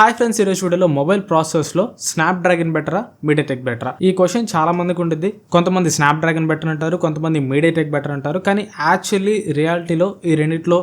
Hi friends ఈరోజు వీడియోలో mobile ప్రాసెస్లో స్నాప్ డ్రాగన్ బెటరా మీడియాటెక్ బెటరా ఈ క్వశ్చన్ చాలా మందికి ఉంటుంది కొంతమంది స్నాప్ డ్రాగన్ బెటర్ అంటారు కొంతమంది మీడియాటెక్ బెటర్ అంటారు. కానీ యాక్చువల్లీ రియాలిటీలో ఈ రెండిట్లో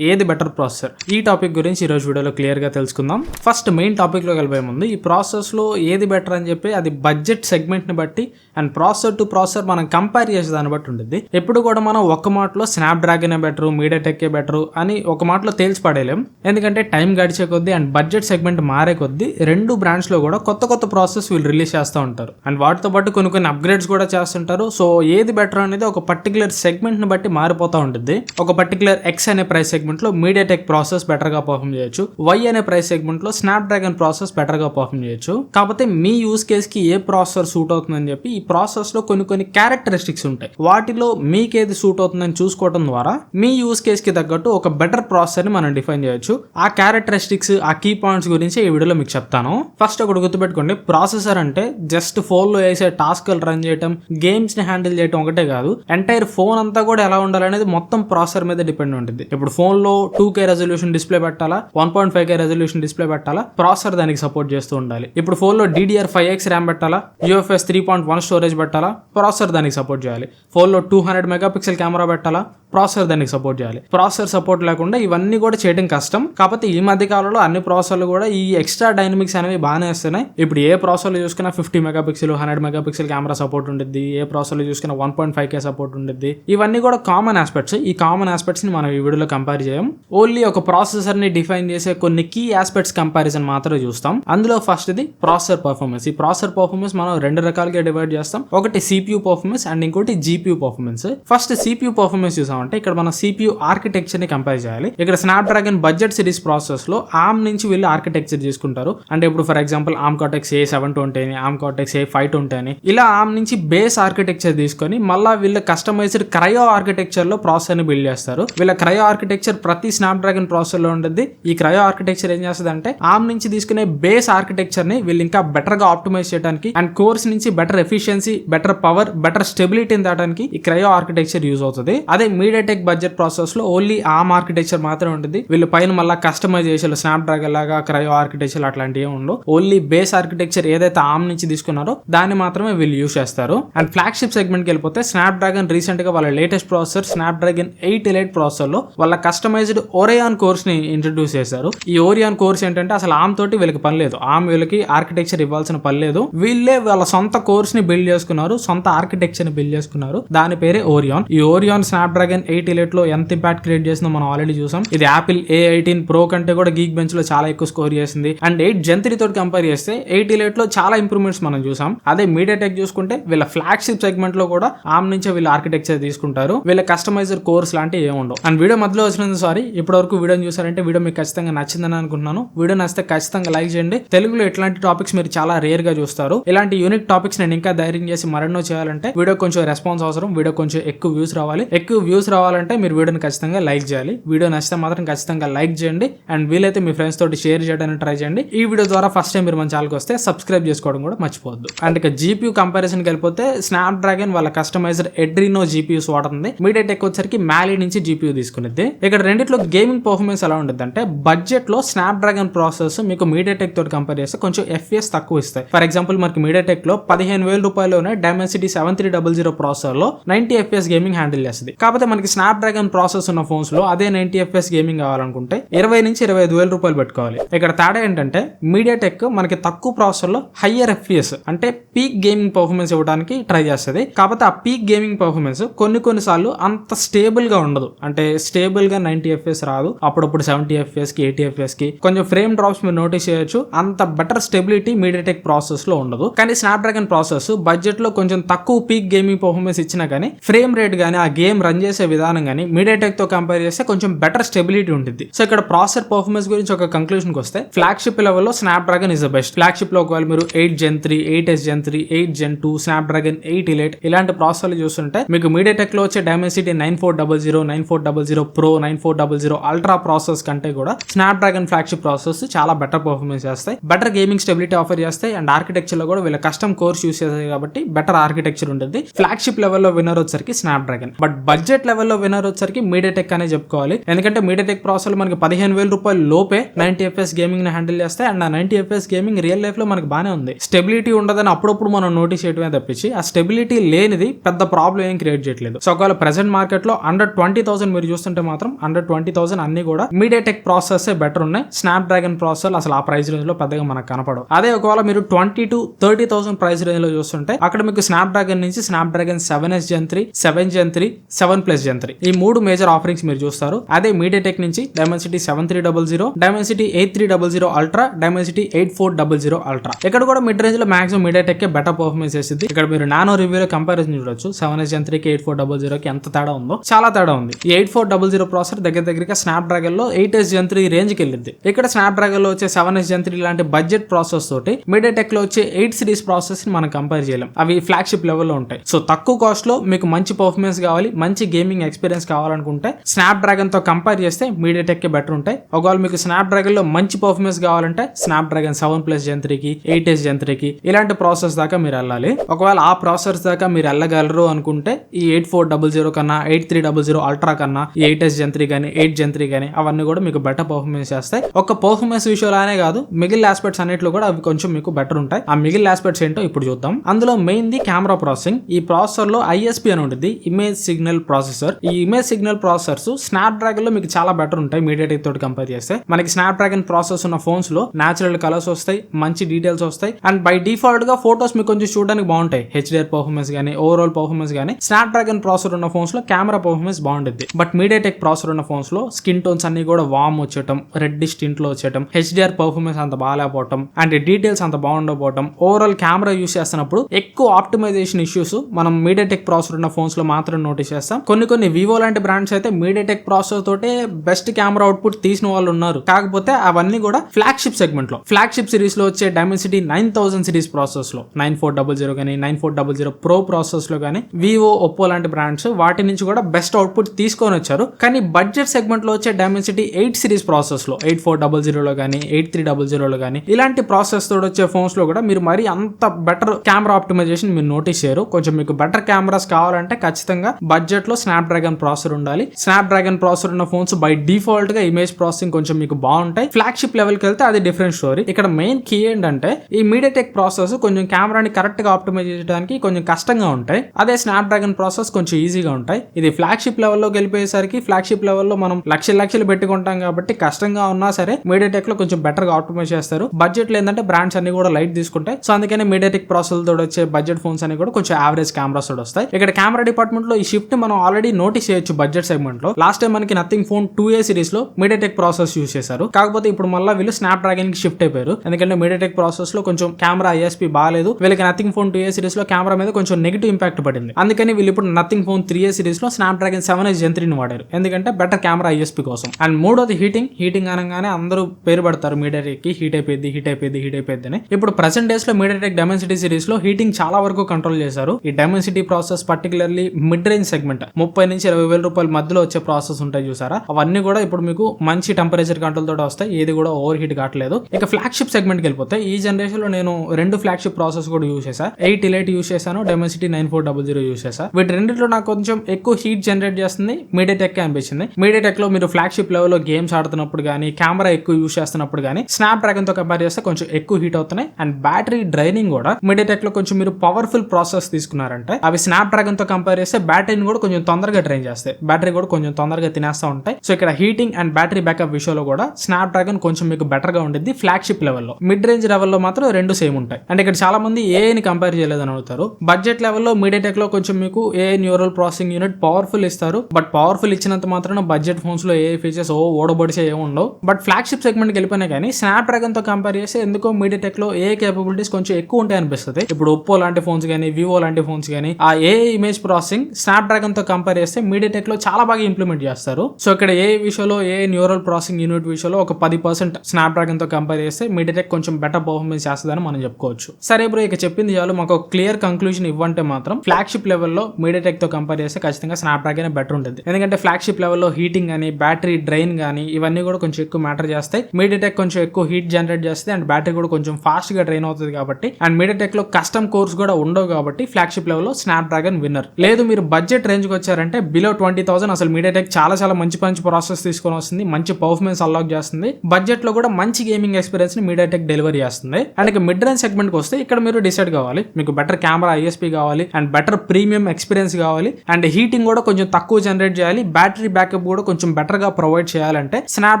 ఏది బెటర్ ప్రాసెసర్ ఈ టాపిక్ గురించి ఈరోజు వీడియోలో క్లియర్గా తెలుసుకుందాం. ఫస్ట్ మెయిన్ టాపిక్లో వెళ్ళిపోయే ముందు ఈ ప్రాసెస్లో ఏది బెటర్ అని చెప్పి అది బడ్జెట్ సెగ్మెంట్ని బట్టి అండ్ ప్రాసెసర్ టు ప్రాసెసర్ మనం కంపేర్ చేసే దాన్ని బట్టి ఉంటుంది ఎప్పుడు కూడా మనం ఒక్క మాటలో స్నాప్ డ్రాగనే బెటర్ మీడియాటెక్ బెటర్ అని ఒక మాటలో తేల్చి పడేయలేం ఎందుకంటే టైం గడిచే కొద్దీ అండ్ బడ్జెట్ సెగ్మెంట్ మారే కొద్దీ రెండు బ్రాండ్స్లో కూడా కొత్త కొత్త ప్రాసెస్ వీళ్ళు రిలీజ్ చేస్తూ ఉంటారు. అండ్ వాటితో పాటు కొన్ని కొన్ని అప్గ్రేడ్స్ కూడా చేస్తుంటారు. సో ఏది బెటర్ అనేది ఒక పర్టికులర్ సెగ్మెంట్ని బట్టి మారిపోతూ ఉంటుంది ఒక పర్టికులర్ ఎక్స్ అనే ప్రైస్ సెగ్మెంట్ లో మీడియాటెక్ ప్రాసెస్ బెటర్గా పర్ఫామ్ చేయొచ్చు. వై అనే ప్రైస్ సెగ్మెంట్లో స్నాప్ డ్రాగన్ ప్రాసెస్ బెటర్గా పర్ఫామ్ చేయొచ్చు. కాకపోతే మీ యూస్ కేస్కి ఏ ప్రాసెసర్ సూట్ అవుతుందని చెప్పి ఈ ప్రాసెస్లో కొన్ని కొన్ని క్యారెక్టరిస్టిక్స్ ఉంటాయి. వాటిలో మీకు ఏది సూట్ అవుతుందని చూసుకోవడం ద్వారా మీ యూస్ కేస్కి తగ్గట్టు ఒక బెటర్ ప్రాసెసర్ని మనం డిఫైన్ చేయొచ్చు. ఆ క్యారెక్టరిస్టిక్స్ ఆ కీ పాయింట్స్ గురించి ఈ వీడియోలో మీకు చెప్తాను. ఫస్ట్ ఒకటి గుర్తుపెట్టుకోండి. ప్రాసెసర్ అంటే జస్ట్ ఫోన్లో వేసే టాస్క్ రన్ చేయటం గేమ్స్ని హ్యాండిల్ చేయటం ఒకటే కాదు. ఎంటైర్ ఫోన్ అంతా కూడా ఎలా ఉండాలనేది మొత్తం ప్రాసెసర్ మీద డిపెండ్ ఉంటుంది. ఇప్పుడు ఫోన్ లో టూ కే రెజల్యూషన్ డిస్ప్లే పెట్టాలా? One point five K resolution display పెట్టాలా? ప్రాసెసర్ దానికి సపోర్ట్ చేస్తూ ఉండాలి. ఇప్పుడు ఫోన్లో డిడిఆర్ ఫైవ్ ఎక్స్ ర్యామ్ పెట్టాలా? UFS three point one storage పెట్టాలా? ప్రాసెసర్ దానికి సపోర్ట్ చేయాలి. ఫోన్లో two hundred megapixel camera పెట్టాలా? ప్రాసెసర్ దానికి సపోర్ట్ చేయాలి. ప్రాసెసర్ సపోర్ట్ లేకుండా ఇవన్నీ కూడా చేయడం కష్టం. కాకపోతే ఈ మధ్య కాలంలో అన్ని ప్రాసెసర్లు కూడా ఈ ఎక్స్ట్రా డైనమిక్స్ అనేవి బాగానే వస్తున్నాయి. ఇప్పుడు ఏ ప్రాసెసర్లు చూసుకున్నా fifty megapixel hundred megapixel camera support ఉంటుంది ఏ ప్రాసెసర్లు చూసుకున్నా one point five K support ఉంటుంది ఇవన్నీ కూడా కామన్ ఆస్పెక్ట్స్ ఈ కామన్ ఆస్పెక్ట్స్ని మనం ఈ వీడియోలో కంపేర్ చేయం. ఓన్లీ ఒక ప్రాసెసర్ని డిఫైన్ చేసే కొన్ని కీ ఆస్పెక్ట్స్ కంపారిజన్ మాత్రమే చూస్తాం. అందులో ఫస్ట్ ది ప్రాసెసర్ పర్ఫార్మెన్స్ ఈ ప్రాసెసర్ పర్ఫార్మెన్స్ మనం రెండు రకాలుగా డివైడ్ చేస్తాం. ఒకటి సిపియూ పర్ఫార్మెన్స్ అండ్ ఇంకోటి GPU performance first CPU performance చూసామంటే ఇక్కడ మనం సిపియూ ఆర్కిటెక్చర్ని కంపేర్ చేయాలి. ఇక్కడ స్నాప్ డ్రాగన్ బడ్జెట్ సిరీస్ ప్రాసెస్లో ఆమ్ నుంచి వీళ్ళు ఆర్కిటెక్చర్ తీసుకుంటారు అంటే ఇప్పుడు for example ARM Cortex A seven twenty అని ఆమ్ కాటెక్స్ ఏ ఫైవ్ ట్వంటీ అని ఇలా ఆమ్ నుంచి బేస్ ఆర్కిటెక్చర్ తీసుకొని మళ్ళీ వీళ్ళు కస్టమైజ్డ్ క్రయో ఆర్కిటెక్చర్లో ప్రాసెసర్ని బిల్డ్ చేస్తారు. వీళ్ళ క్రయో ఆర్కిటెక్చర్ ప్రతి స్నాప్ డ్రాగన్ ప్రాసెసర్లో ఉంటుంది ఈ క్రయో ఆర్కిటెక్చర్ ఏం చేస్తుంది అంటే ఆమ్ నుంచి తీసుకునే బేస్ ఆర్కిటెక్చర్ని వీళ్ళు ఇంకా బెటర్గా ఆప్టిమైజ్ చేయడానికి అండ్ కోర్స్ నుంచి better efficiency better power better స్టెబిలిటీని దాటానికి ఈ క్రయో ఆర్కిటెక్చర్ యూజ్ అవుతుంది. అదే మీడియాటెక్ బడ్జెట్ ప్రాసెస్లో ఓన్లీ ఆమ్ ఆర్కిటెక్చర్ మాత్రమే ఉంటుంది వీళ్ళు పైన మళ్ళీ కస్టమైజేషన్ స్నాప్ డ్రాగన్ లాగా క్రయో ఆర్కిటెక్చర్ అట్లాంటివి ఉండవు. ఓన్లీ బేస్ ఆర్కిటెక్చర్ ఏదైతే ఆమ్ నుంచి తీసుకున్నారో దాన్ని మాత్రమే వీళ్ళు యూజ్ చేస్తారు. అండ్ ఫ్లాగ్షిప్ సెగ్మెంట్కి వెళ్ళిపోతే స్నాప్ డ్రాగన్ రీసెంట్గా వాళ్ళ latest processor Snapdragon eight elite ప్రాసెసర్లో వాళ్ళ కస్టమైజ్డ్ ఓరియాన్ కోర్స్ని ఇంట్రడ్యూస్ చేశారు. ఈ ఓరియాన్ కోర్స్ ఏంటంటే అసలు ఆమ్ తోటి వీళ్ళకి పని లేదు. ఆమ్ వీళ్ళకి ఆర్కిటెక్చర్ ఇవ్వాల్సిన పని లేదు. వీళ్ళే వాళ్ళ సొంత కోర్స్ని బిల్డ్ చేసుకున్నారు. సొంత ఆర్కిటెక్చర్ని బిల్డ్ చేసుకున్నారు. దాని పేరే ఓరియాన్ ఈ ఓరియాన్ స్నాప్ డ్రాగన్ ఎయిట్ ఎలెట్లో ఎంత ఇంపాక్ట్ క్రియేట్ చేసిందో మనం ఆల్రెడీ చూసాం. ఇది యాపిల్ ఏ ఎయిటీన్ ప్రో కంటే కూడా గీక్ బెంచ్లో చాలా ఎక్కువ స్కోర్ చేసింది. అండ్ ఎయిట్ జెన్ త్రీ తోటి కంపేర్ చేస్తే ఎయిట్ ఎలెట్లో చాలా ఇంప్రూవ్మెంట్స్ మనం చూసాం. అదే మీడియాటెక్ చూసుకుంటే వీళ్ళ ఫ్లాగ్షిప్ సెగ్మెంట్లో కూడా ఆమ్ నుంచే వీళ్ళ ఆర్కిటెక్చర్ తీసుకుంటారు. వీళ్ళ కస్టమైజర్ కోర్స్ లాంటివి ఏముండవు. అండ్ వీడియో మధ్యలో వచ్చినందు సారీ ఇప్పటివరకు వీడియోని చూసారంటే వీడియో మీకు ఖచ్చితంగా నచ్చిందని అనుకుంటున్నాను. వీడియో నచ్చితే ఖచ్చితంగా లైక్ చేయండి. తెలుగులో ఇట్లాంటి టాపిక్స్ మీరు చాలా రేర్గా చూస్తారు. ఇలాంటి యూనిక్ టాపిక్స్ నేను ఇంకా ధైర్యం చేసి మరెన్నో చేయాలంటే వీడియో కొంచెం రెస్పాన్స్ అవసరం వీడియో కొంచెం ఎక్కువ వ్యూస్ రావాలి. ఎక్కువ వ్యూస్ రావాలంటే మీరు వీడియోని ఖచ్చితంగా లైక్ చేయాలి. వీడియో నచ్చితే మాత్రం ఖచ్చితంగా లైక్ చేయండి. అండ్ వీలైతే మీ ఫ్రెండ్స్ తోటి షేర్ చేయడానికి ట్రై చేయండి. ఈ వీడియో ద్వారా ఫస్ట్ టైం మీరు మన ఛానల్కి వస్తే సబ్స్క్రైబ్ చేసుకోవడం కూడా మర్చిపోవద్దు. అండ్ ఇక జీపీయూ కంపారిజన్కి వెళ్ళిపోతే స్నాప్ డ్రాగన్ వాళ్ళ కస్టమైజ్డ్ ఎడ్రినో జీపీయూస్ వాడుతుంది మీడియాటెక్ వచ్చరికి మ్యాలీ నుంచి జీపీయూ తీసుకునేది ఇక్కడ రెండిట్లో గేమింగ్ పర్ఫార్మెన్స్ ఎలా ఉంటుంది అంటే బడ్జెట్లో స్నాప్డ్రాగన్ స్నాప్ డ్రాగన్ ప్రాసెస్ మీకు మీడియాటెక్ తోటి కంపేర్ చేస్తే కొంచెం ఎఫ్ఎస్ తక్కువ ఇస్తాయి. ఫర్ ఎగ్జాంపుల్ మనకి మీడియాటెక్లో పదిహేను వేల రూపాయలోనే Dimensity seven three double zero ప్రాసెసర్లో నైన్టీ ఎఫ్ఎస్ గేమింగ్ హ్యాండిల్ చేస్తుంది. కాకపోతే మనకి స్నాప్ డ్రాగన్ ప్రాసెస్ ఉన్న ఫోన్స్లో అదే నైన్టీ ఎఫ్ఎస్ గేమింగ్ కావాలనుకుంటే ఇరవై నుంచి ఇరవై ఐదు వేల రూపాయలు పెట్టుకోవాలి. ఇక్కడ తేడా ఏంటంటే మీడియాటెక్ మనకి తక్కువ ప్రాసెసర్లో హయ్యర్ ఎఫ్పిఎస్ అంటే పీక్ గేమింగ్ పర్ఫార్మెన్స్ ఇవ్వడానికి ట్రై చేస్తుంది. కాకపోతే ఆ పీక్ గేమింగ్ పర్ఫార్మెన్స్ కొన్ని కొన్ని సార్లు అంత స్టేబుల్గా ఉండదు. అంటే స్టేబుల్గా నైన్టీ ఎఫ్ఎస్ రాదు. అప్పుడప్పుడు సెవెంటీ ఎఫ్ఎస్కి ఎయిటీ ఎఫ్ఎస్కి. కొంచెం ఫ్రేమ్ డ్రాప్స్ మీరు నోటీస్ చేయొచ్చు. అంత బెటర్ స్టెబిలిటీ మీడియాటెక్ ప్రాసెస్లో ఉండదు. కానీ స్నాప్ డ్రాగన్ ప్రాసెస్ బడ్జెట్లో కొంచెం తక్కువ పీక్ గేమింగ్ పర్ఫార్మెన్స్ ఇచ్చినా కానీ ఫ్రేమ్ రేట్ కానీ ఆ గేమ్ రన్ చేసే విధానం కానీ మీడియాటెక్తో కంపేర్ చేస్తే కొంచెం బెటర్ స్టెబిలిటీ ఉంటుంది సో ఇక్కడ ప్రాసెసర్ పర్ఫార్మెన్స్ గురించి ఒక కంక్లూషన్ వస్తే ఫ్లాగ్షిప్ లెవెల్లో Snapdragon is the best ఫ్లాగ్షిప్లో ఒకవేళ మీరు eight gen three eight S gen three eight gen two Snapdragon eight elite ఇలాంటి ప్రాసెసర్లు చూస్తుంటే మీకు మీడియాటెక్లో వచ్చే Dimensity nine four double zero nine four double zero pro nine four double zero ultra process కంటే కూడా స్నాప్ డ్రాగన్ ఫ్లాగ్షిప్ ప్రాసెస్ చాలా better performance చేస్తాయి. బెటర్ గేమింగ్ స్టెబిలిటీ ఆఫర్ చేస్తాయి. అండ్ ఆర్కిటెక్చర్లో కూడా వీళ్ళ కస్టమ్ కోర్స్ యూస్ చేస్తాయి కాబట్టి బెటర్ ఆర్కిటెక్చర్ ఉంటుంది. ఫ్లాగ్షిప్ లెవెల్లో విన్నర్ వచ్చరికి స్నాప్ డ్రాగన్ బట్ బడ్జెట్ లెవెల్లో విన్నర్ వచ్చరికి మీడియాటెక్ అనే చెప్పుకోవాలి. ఎందుకంటే మీడియాటెక్ ప్రాసెస్ మనకి పదిహేను వేల రూపాయలు లోపే నైన్టీ ఎఫ్ఎస్ గేమింగ్ని హ్యాండిల్ చేస్తాయి. అండ్ ఆ నైన్టీ ఎఫ్ఎస్ గేమింగ్ రియల్ లైఫ్లో మనకి బాగానే ఉంది. స్టెబిలిటీ ఉండదని అప్పుడప్పుడు మనం నోటీస్ చేయడమే తప్పించి ఆ స్టెబిలిటీ లేనిది పెద్ద ప్రాబ్లం ఏం క్రియేట్ చేయట్లేదు. సో ఒకవేళ ప్రెసెంట్ మార్కెట్లో అండర్ ట్వంటీ థౌసండ్ మీరు చూస్తుంటే మాత్రం హండ్రెడ్ ట్వంటీ థౌసండ్ అన్ని కూడా మీడియాటెక్ ప్రాసెస్ బెటర్ ఉన్నాయి. స్నాప్ డ్రాగన్ ప్రాసెసర్ అసలు ఆ ప్రైస్ రేంజ్లో పెద్దగా మనకు కనపడవు. అదే ఒకవేళ మీరు twenty to thirty thousand price రేంజ్లో చూస్తుంటే అక్కడ మీకు స్నాప్ డ్రాగన్ నుంచి Snapdragon seven S gen three seven gen three seven plus gen three ఈ మూడు మేజర్ ఆఫరింగ్స్ మీరు చూస్తారు. అదే మీడియాటెక్ నుంచి Dimensity seven three double zero Dimensity eight three double zero ultra Dimensity eight four double zero ultra ఇక్కడ కూడా mid రేంజ్లో maximum MediaTek better performance చేసింది ఇక్కడ మీరు నానో రివ్యూలో కంపారిజన్ చూడొచ్చు. సెవెన్ ఎస్ జెన్ త్రీకి ఎయిట్ ఫోర్ డబల్ జీరోకి ఎంత తేడా ఉందో. చాలా తేడా ఉంది. Eight four double zero process processor దగ్గర దగ్గరగా స్నాప్ డ్రాగన్లో ఎయిట్ ఎస్ జన్ త్రీ రేంజ్కి వెళ్ళింది ఇక్కడ స్నాప్ డ్రాగన్లో వచ్చే సెవెన్ ఎస్ జన్ త్రీ లాంటి బడ్జెట్ ప్రాసెస్ తోటి మీడియాటెక్లో వచ్చే ఎయిట్ సిరీస్ ప్రాసెస్ మనం కంపేర్ చేయలేం. అవి ఫ్లాగ్షిప్ లెవెల్లో ఉంటాయి. సో తక్కువ కాస్ట్లో మీకు మంచి పర్ఫార్మెన్స్ కావాలి మంచి గేమింగ్ ఎక్స్పీరియన్స్ కావాలనుకుంటే స్నాప్ డ్రాగన్తో కంపేర్ చేస్తే మీడియాటెక్ బెటర్ ఉంటాయి. ఒకవేళ మీకు స్నాప్ డ్రాగన్లో మంచి పర్ఫార్మెన్స్ కావాలంటే Snapdragon seven plus gen త్రీకి ఎయిట్ ఎస్ జెన్ త్రీకి ఇలాంటి ప్రాసెస్ దాకా మీరు వెళ్ళాలి. ఒకవేళ ఆ ప్రాసెస్ దాకా మీరు వెళ్ళగలరు అనుకుంటే ఈ ఎయిట్ ఫోర్ డబుల్ జీరో కన్నా eight three double zero ultra కన్నా ఈ ఎయిట్ ఎస్ జెన్ త్రీ కానీ ఎయిట్ జెన్ త్రీ కానీ అవన్నీ కూడా మీకు బెటర్ పర్ఫార్మెన్స్ చేస్తాయి. ఒక పర్ఫార్మెన్స్ విషయంలోనే కాదు మిగిలిన ఆస్పెక్ట్స్ అన్నిట్లో కూడా అవి కొంచెం మీకు బెటర్ ఉంటాయి. ఆ మిగిలిన ఆస్పెక్ట్స్ ఏంటో ఇప్పుడు చూద్దాం. అందులో మెయిన్ ది కెమెరా ప్రాసెసింగ్ ఈ ప్రాసెసర్లో ఐఎస్పి అని ఉంటుంది ఇమేజ్ సిగ్నల్ ప్రాసెసర్ ఈ ఇమేజ్ సిగ్నల్ ప్రాసెసర్స్ స్నాప్ డ్రాగన్లో మీకు చాలా బెటర్ ఉంటాయి మీడియాటెక్ తోటి కంపేర్ చేస్తే. మనకి స్నాప్ డ్రాగన్ ప్రాసెస్ ఉన్న ఫోన్స్లో నాచురల్ కలర్స్ వస్తాయి మంచి డీటెయిల్స్ వస్తాయి. అండ్ బై డిఫాల్ట్గా ఫోటోస్ మీకు కొంచెం చూడడానికి బాగుంటాయి. హెచ్డిఆర్ పర్ఫార్మెన్స్ కానీ ఓవరాల్ పర్ఫార్మెన్స్ కానీ స్నాప్ డ్రాగన్ ప్రాసెసర్ ఉన్న ఫోన్స్లో కెమెరా పర్ఫార్మెన్స్ బాగుంటుంది బట్ మీడియాటెక్ ప్రాసెసర్ ఉన్న ఫోన్స్లో స్కిన్ టోన్స్ అన్ని కూడా వామ్ వచ్చేయటం రెడ్ టింట్లో వచ్చేయటం హెచ్డిఆర్ పర్ఫార్మెన్స్ అంత బాగాలేకపోవటం అండ్ డీటెయిల్స్ అంత బాగుండకపోవటం. ఓవరాల్ కెమెరా యూస్ చేస్తున్నప్పుడు ఎక్కువ ఆప్టిమైజేషన్ ఇష్యూస్ మనం మీడియాటెక్ ప్రాసెసర్ ఉన్న ఫోన్స్లో మాత్రం నోటీస్ చేస్తాం. కొన్ని కొన్ని వివో లాంటి బ్రాండ్స్ అయితే మీడియాటెక్ ప్రాసెసర్ తోటే బెస్ట్ కెమెరా అవుట్పుట్ తీసిన వాళ్ళు ఉన్నారు. కాకపోతే అవన్నీ కూడా ఫ్లాగ్షిప్ సెగ్మెంట్లో. ఫ్లాగ్షిప్ సిరీస్లో వచ్చే డైమెన్సిటీ నైన్ థౌసండ్ సిరీస్ ప్రాసెస్లో నైన్ ఫోర్ డబల్ జీరో కానీ nine four double zero pro ప్రాసెస్లో కానీ వివో ఒప్పో లాంటి బ్రాండ్స్ వాటి నుంచి కూడా బెస్ట్ అవుట్పుట్ తీసుకొని వచ్చారు. కానీ బడ్జెట్ సెగ్మెంట్లో వచ్చే డైమెన్సిటీ ఎయిట్ సిరీస్ ప్రాసెస్లో ఎయిట్ ఫోర్ డబల్ జీరోలో కానీ ఎయిట్ త్రీ డబల్ జీరోలో కానీ ఇలాంటి ప్రాసెస్ తోడు వచ్చే ఫోన్స్లో కూడా మీరు మరి అంత బెటర్ కెమెరా ఆప్టిమైజేషన్ మీరు నోటీస్ చేయరు. కొంచెం మీకు బెటర్ కెమెరాస్ కావాలంటే ఖచ్చితంగా బడ్జెట్లో స్నాప్ డ్రాగన్ ప్రాసెసర్ ఉండాలి. స్నాప్ డ్రాగన్ ప్రాసెసర్ ఉన్న ఫోన్స్ బై డిఫాల్ట్గా ఇమేజ్ ప్రాసెసింగ్ కొంచెం మీకు బాగుంటాయి. ఫ్లాగ్షిప్ లెవెల్కి వెళ్తే అది డిఫరెంట్ స్టోరీ ఇక్కడ మెయిన్ కీ ఏంటంటే ఈ మీడియాటెక్ ప్రాసెస్ కొంచెం కెమెరాని కరెక్ట్గా ఆప్టిమైజ్ చేయడానికి కొంచెం కష్టంగా ఉంటాయి. అదే స్నాప్ డ్రాగన్ ప్రాసెస్ కొంచెం ఈజీగా ఉంటాయి. ఇది ఫ్లాగ్షిప్ లెవెల్లో వెళ్ళిపోయేసరికి ఫ్లాగ్షిప్ లెవెల్లో మనం లక్షలు లక్షలు పెట్టుకుంటాం కాబట్టి కష్టంగా ఉన్నా సరే మీడియాటెక్లో కొంచెం బెటర్గా ఆప్టిమైజ్ చేస్తారు. బడ్జెట్ ఏంటంటే బ్రాండ్స్ అన్ని కూడా లైట్ తీసుకుంటాయి. సో అందుకనే మీడియాటెక్ ప్రాసెస్ తోడు వచ్చే బడ్జెట్ ఫోన్స్ అన్ని కూడా కొంచెం యావరేజ్ కెమెరాస్ తోడు వస్తాయి. ఇక్కడ కెమెరా డిపార్ట్మెంట్లో ఈ షిఫ్ట్ మనం ఆల్రెడీ నోటీస్ చేయొచ్చు బడ్జెట్ సెగ్మెంట్లో. లాస్ట్ టైం మనకి నథింగ్ ఫోన్ టూ ఏ సిరీస్లో మీడియాటెక్ ప్రాసెస్ యూస్ చేశారు. కాకపోతే ఇప్పుడు మళ్ళీ వీళ్ళు స్నాప్ డ్రాగన్కి షిఫ్ట్ అయిపోయారు. ఎందుకంటే మీడియాటెక్ ప్రాసెస్లో కొంచెం కెమెరా ఐఎస్పీ బాగాలేదు. వీళ్ళకి నథింగ్ ఫోన్ టూ ఏ సిరీస్లో కెమెరా మీద కొంచెం నెగిటివ్ ఇంపాక్ట్ పడింది. అందుకని వీళ్ళు ఇప్పుడు నథింగ్ ఫోన్ త్రీ ఏ సిరీస్లో Snapdragon seven S gen త్రీని వాడారు. ఎందుకంటే బెటర్ కెమెరా ఐఎస్పీ కోసం. అండ్ మూడోది హీటింగ్ హీటింగ్ అనగానే అందరూ పేరు పెడతారు మీడియాటెక్ హీట్ అయిపోయింది హీట్ అయిపోయింది హీట్ అయిపోయింది అని ఇప్పుడు ప్రెసెంట్ డేస్లో మీడియాటెక్ డైమెన్సిటీ సిరీస్లో హీటింగ్ చాలా వరకు కంట్రోల్ చేశారు. ఈ Dimensity process particularly mid range segment ముప్పై నుంచి ఇరవై వేల రూపాయల మధ్యలో వచ్చే ప్రాసెస్ ఉంటాయి చూసారా? అవన్నీ కూడా ఇప్పుడు మీకు మంచి టెంపరేచర్ కంట్రోల్ తోటి వస్తాయి. ఏది కూడా ఓవర్ హీట్ కావట్లేదు. ఇక ఫ్లాగ్షిప్ సెగ్మెంట్కి వెళ్ళిపోతే ఈ జనరేషన్లో నేను రెండు ఫ్లాగ్షిప్ ప్రాసెస్ కూడా యూస్ చేశాను ఎయిట్ ఇలైట్ యూస్ చేశాను Dimensity nine four double zero use చేశాను వీటి రెండింటిలో నాకు కొంచెం ఎక్కువ హీట్ జనరేట్ చేస్తుంది మీడియాటెక్ అనిపించింది. మీడియాటెక్లో మీరు ఫ్లాగ్షిప్ లెవెల్లో గేమ్స్ ఆడుతున్నప్పుడు కానీ కెమెరా ఎక్కువ యూస్ చేస్తున్నప్పుడు కానీ స్నాప్ డ్రాగన్తో కంపేర్ చేస్తే కొంచెం ఎక్కువ హీట్ అవుతున్నాయి. అండ్ బ్యాటరీ డ్రైనింగ్ కూడా మీడియాటెక్లో కొంచెం మీరు పవర్ఫుల్ ప్రాసెస్ తీసుకున్నారంటే అవి స్నాప్ డ్రాగన్తో కంపేర్ చేస్తే బ్యాటరీని కూడా కొంచెం తొందరగా డ్రైన్ చేస్తాయి. బ్యాటరీ కూడా కొంచెం తొందరగా తినేస్తూ ఉంటాయి. సో ఇక్కడ హీటింగ్ అండ్ బ్యాటరీ బ్యాకప్ విషయంలో కూడా స్నాప్ డ్రాగన్ కొంచెం మీకు బెటర్గా ఫ్లాగ్షిప్ లెవెల్లో మిడ్ రేంజ్ లెవెల్లో మాత్రం రెండు సేమ్ ఉంటాయి. అండ్ ఇక్కడ చాలా మంది ఏఐని కంపేర్ చేయలేదని అడుగుతారు. బడ్జెట్ లెవెల్లో మీడియాటెక్లో కొంచెం మీకు a neural processing unit powerful ఇస్తారు. బట్ పవర్ఫుల్ ఇచ్చినంత మాత్రం బడ్జెట్ ఫోన్స్లో ఏ ఫీచర్స్ ఓ ఓడబడిసే ఏమి ఉండవు. బట్ ఫ్లాగ్షిప్ సెగ్మెంట్కి వెళ్ళిపోయినా కానీ స్నాప్ డ్రాగన్తో కంపేర్ చేస్తే ఎందుకో మీడియాటెక్లో ఏ కేపబిలిటీస్ కొంచెం ఎక్కువ ఉంటాయి అనిపిస్తుంది ఇప్పుడు ఒప్పో లాంటి ఫోన్స్ కానీ వివో లాంటి ఫోన్స్ కానీ ఆ ఏ ఇమేజ్ ప్రాసెసింగ్ స్నాప్ డ్రాగన్తో కంపేర్ చేస్తే మీడియాటెక్లో చాలా బాగా ఇంప్లిమెంట్ చేస్తారు. సో ఇక్కడ ఏ విషయంలో ఏ న్యూరల్ ప్రాసెసింగ్ యూనిట్ విషయంలో ఒక పది పర్సెంట్ స్నాప్ డ్రాగన్తో కంపేర్ చేస్తే మీడియాటెక్ కొంచెం బెటర్ పర్ఫార్మెన్స్ చేస్తుందని మనం చెప్పుకోవచ్చు. సరే బ్రో ఇక చెప్పింది చాలు. మాకు క్లియర్ కంక్లూజన్ ఇవ్వంటే మాత్రం ఫ్లాగ్షిప్ లెవెల్లో మీడియాటెక్తో కంపేర్ చేస్తే ఖచ్చితంగా స్నాప్ డ్రాగన్ బెటర్ ఉంటుంది. ఎందుకంటే ఫ్లాగ్షిప్ లెవెల్లో హీటింగ్ కానీ బ్యాటరీ డ్రైన్ కానీ ఇవన్నీ కూడా కొంచెం ఎక్కువ మ్యాటర్ చేస్తాయి. మీడియాటెక్ కొంచెం ఎక్కువ హీట్ జనరేట్ చేస్తుంది అండ్ బ్యాటరీ కూడా కొంచెం ఫాస్ట్గా డ్రైన్ అవుతుంది కాబట్టి. అండ్ మీడియాటెక్లో కస్టమ్ కోర్స్ కూడా ఉండవు కాబట్టి ఫ్లాగ్షిప్ లెవెల్లో స్నాప్ డ్రాగన్ విన్నర్ లేదు మీరు బడ్జెట్ రేంజ్కి వచ్చారంటే బిలో ట్వంటీ థౌసండ్ అసలు మీడియాటెక్ చాలా చాలా మంచి మంచి ప్రాసెస్ తీసుకొని వస్తుంది. మంచి పర్ఫార్మెన్స్ అన్లాక్ చేస్తుంది. బడ్జెట్లో కూడా మంచి గేమింగ్ ఎక్స్పీరియన్స్ని మీడియాటెక్ డెలివరీ చేస్తుంది. అండ్ ఇక మిడ్ రేంజ్ సెగ్మెంట్కి వస్తే ఇక్కడ మీరు డిసైడ్ కావాలి. మీకు బెటర్ కెమెరా ఐఎస్పీ కావాలి. అండ్ బెటర్ ప్రీమియం ఎక్స్పీరియన్స్ కావాలి. అండ్ హీటింగ్ కూడా కొంచెం తక్కువ జనరేట్ చేయాలి. బ్యాటరీ బ్యాక్ బ్యాకప్ కూడా కొంచెం బెటర్గా ప్రొవైడ్ చేయాలంటే స్నాప్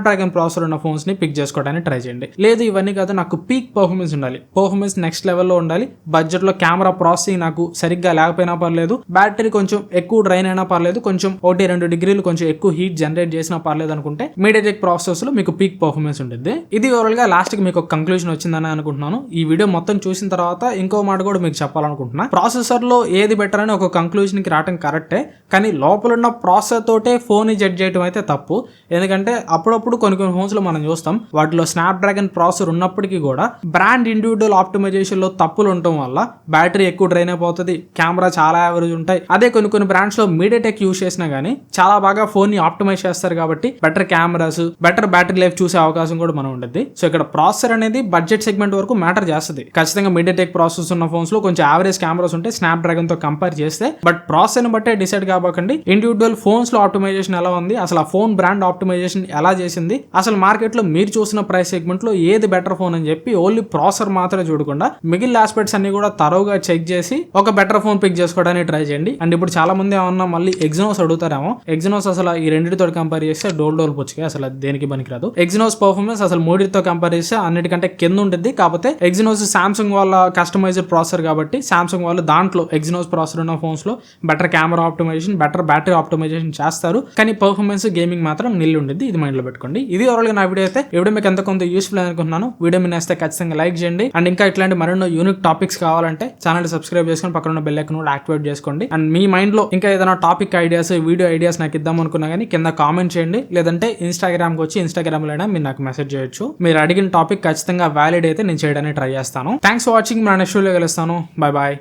డ్రాగన్ ప్రాసెసర్ ఉన్న ఫోన్స్ని పిక్ చేసుకోవడానికి ట్రై చేయండి. లేదు ఇవన్నీ కాదు నాకు పీక్ పర్ఫార్మెన్స్ ఉండాలి. పర్ఫార్మెన్స్ నెక్స్ట్ లెవెల్లో ఉండాలి. బడ్జెట్లో కెమెరా ప్రాసెసింగ్ నాకు సరిగ్గా లేకపోయినా పర్లేదు. బ్యాటరీ కొంచెం ఎక్కువ డ్రైన్ అయినా పర్లేదు. కొంచెం ఒకటి రెండు డిగ్రీలు కొంచెం ఎక్కువ హీట్ జనరేట్ చేసినా పర్లేదు అనుకుంటే మీడియాటెక్ ప్రాసెస్లో మీకు పీక్ పర్ఫార్మెన్స్ ఉంటుంది ఇది ఓవరాల్గా లాస్ట్కి మీకు కంక్లూజన్ వచ్చిందని అనుకుంటున్నాను. ఈ వీడియో మొత్తం చూసిన తర్వాత ఇంకో మాట కూడా మీకు చెప్పాలనుకుంటున్నా. ప్రాసెసర్లో ఏది బెటర్ అని ఒక కంక్లూజన్కి రావడం కరెక్టే కానీ లోపల ఉన్న ప్రాసెసర్ తోటే ఫోన్ జడ్జ్ చేయడం అయితే తప్పు. ఎందుకంటే అప్పుడప్పుడు కొన్ని కొన్ని ఫోన్స్లో మనం చూస్తాం వాటిలో స్నాప్ డ్రాగన్ ప్రాసెసర్ ఉన్నప్పటికీ కూడా బ్రాండ్ ఇండివిజువల్ ఆప్టిమైజేషన్లో తప్పులు ఉండటం వల్ల బ్యాటరీ ఎక్కువ డ్రైన్ అయిపోతుంది కెమెరా చాలా యావరేజ్ ఉంటాయి. అదే కొన్ని కొన్ని బ్రాండ్స్లో మీడియాటెక్ యూస్ చేసినా కానీ చాలా బాగా ఫోన్ని ఆప్టిమైజ్ చేస్తారు కాబట్టి better cameras better battery life చూసే అవకాశం కూడా మనం ఉండద్ది. సో ఇక్కడ ప్రాసెసర్ అనేది బడ్జెట్ సెగ్మెంట్ వరకు మ్యాటర్ చేస్తుంది. ఖచ్చితంగా మీడియాటెక్ ప్రాసెస్ ఉన్న ఫోన్స్లో కొంచెం యావరేజ్ కెమెరాస్ ఉంటే స్నాప్ డ్రాగన్తో కంపేర్ చేస్తే బట్ ప్రాసెస్ని బట్టే డిసైడ్ కాబట్టి ఇండివిజువల్ ఫోన్స్లో ఆప్టిమైజేషన్ ఎలా ఉంది. అసలు ఆ ఫోన్ బ్రాండ్ ఆప్టిమైజేషన్ ఎలా చేసింది? అసలు మార్కెట్లో మీరు చూసిన ప్రైస్ సెగ్మెంట్లో ఏది బెటర్ ఫోన్ అని చెప్పి ఓన్లీ ప్రాసెసర్ మాత్రమే చూడకుండా మిగిలిన ఆస్పెక్ట్స్ అన్ని కూడా తరువుగా చెక్ చేసి ఒక బెటర్ ఫోన్ పిక్ చేసుకోవడానికి ట్రై చేయండి. అండ్ ఇప్పుడు చాలా మంది ఏమన్నా మళ్ళీ ఎగ్జినోస్ అడుగుతారేమో. ఎగ్జినోస్ అసలు ఈ రెండింటితో కంపేర్ చేస్తే డోల్ డోల్ పుచ్చుకే అసలు దేనికి పనికిరాదు. ఎగ్జినోస్ పర్ఫార్మెన్స్ అసలు మూడితో కంపేర్ చేస్తే అన్నిటికంటే కింద ఉంటుంది కాకపోతే ఎగ్జినోస్ సామ్సంగ్ వాళ్ళ కస్టమైజ్డ్ ప్రాసెసర్ కాబట్టి సామ్సంగ్ వాళ్ళు దాంట్లో ఎగ్జినోస్ ప్రాసెసర్ ఉన్న ఫోన్స్లో better camera optimization better battery optimization చేస్తారు. కానీ పర్ఫార్మెన్స్ గేమింగ్ మాత్రం నిల్లు ఉండిద్ది. ఇది మైండ్లో పెట్టుకోండి. ఇది ఓవరాల్గా నా వీడియో అయితే వీడియో మీకు ఎంత కొంత యూస్ఫుల్ అనుకుంటున్నాను. వీడియో మీ నేస్తే ఖచ్చితంగా లైక్ చేయండి. అండ్ ఇంకా ఇట్లాంటి మరెన్నో యూనిక్ టాపిక్స్ కావాలంటే ఛానల్ సబ్స్క్రైబ్ చేసుకొని పక్కన ఉన్న బెల్ ఐకన్ కూడా యాక్టివేట్ చేసుకోండి. అండ్ మీ మైండ్లో ఇంకా ఏదైనా టాపిక్ ఐడియాస్ వీడియో ఐడియాస్ నాకు ఇద్దాం అనుకున్నా కానీ కింద కామెంట్ చేయండి. లేదంటే ఇన్స్టాగ్రామ్కి వచ్చి ఇన్స్టాగ్రామ్లో మీరు నాకు మెసేజ్ చేయొచ్చు. మీరు అడిగిన టాపిక్ ఖచ్చితంగా వ్యాలిడ్ అయితే నేను చేయడానికి ట్రై చేస్తాను. థ్యాంక్స్ ఫర్ వాచింగ్ మన నెక్స్ట్ వీడియో కలుస్తాను. Bye bye